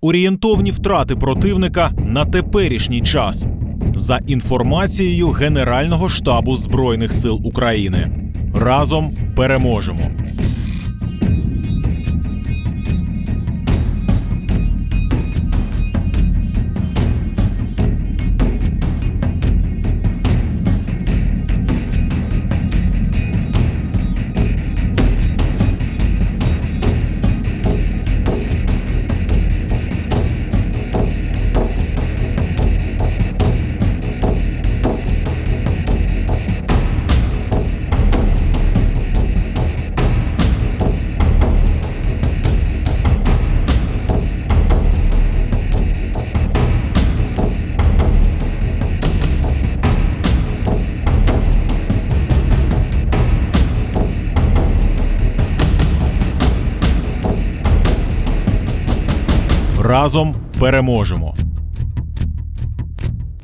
Орієнтовні втрати противника на теперішній час за інформацією Генерального штабу Збройних сил України. Разом переможемо. Разом переможемо.